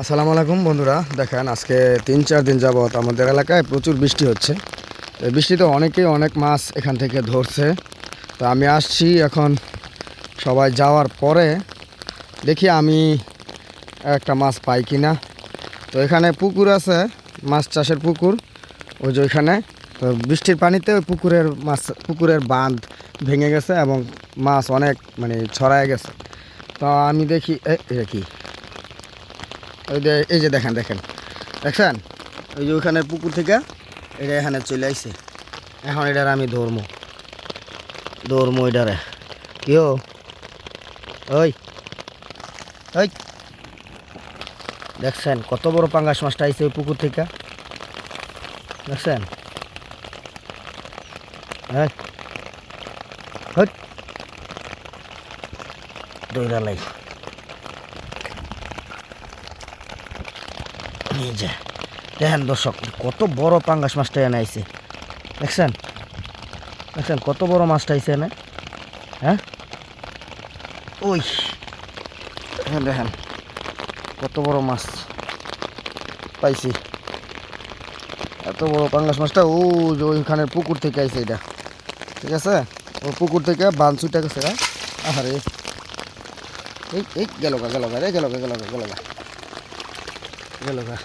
আসসালামু আলাইকুম বন্ধুরা, দেখেন আজকে তিন চার দিন যাবত আমাদের এলাকায় প্রচুর বৃষ্টি হচ্ছে। বৃষ্টিতে অনেকেই অনেক মাছ এখান থেকে ধরছে। তো আমি আসছি এখন সবাই যাওয়ার পরে দেখি আমি একটা মাছ পাই কি না তো এখানে পুকুর আছে, মাছ চাষের পুকুর। ওই যে ওইখানে, তো বৃষ্টির পানিতে ওই পুকুরের মাছ, পুকুরের বাঁধ ভেঙে গেছে এবং মাছ অনেক মানে ছড়ায় গেছে। তো আমি দেখি এ কি? ওই যে, এই যে দেখেন দেখেন। দেখছেন? ওই যে ওইখানে পুকুর থেকে এটা এখানে চলে আইছে। এখন এটার আমি ধরমো। ধরমো এটারে। কেউ ওই। ওই। দেখছেন? কত বড় পাঙ্গাস মাছটা আইছে ওই পুকুর থেকে। দেখছেন? হ্যাঁ হই এই যে দেখেন দর্শক, কত বড় পাঙ্গাস মাছটা এনে আইছে। দেখছেন? দেখছেন কত বড় মাছটা আইছে এনে? হ্যাঁ? ওই, দেখেন কত বড় মাছ পাইছি। এত বড় পাঙ্গাস মাছটা, ও যে ওইখানের পুকুর থেকে আইছে এটা। ঠিক আছে? ও পুকুর থেকে বান ছুটে গেছে হ্যাঁ? আহারে। এই এই, গেল গা গেল গা রে গেল গা গেল গা গেল গা। গেল গা।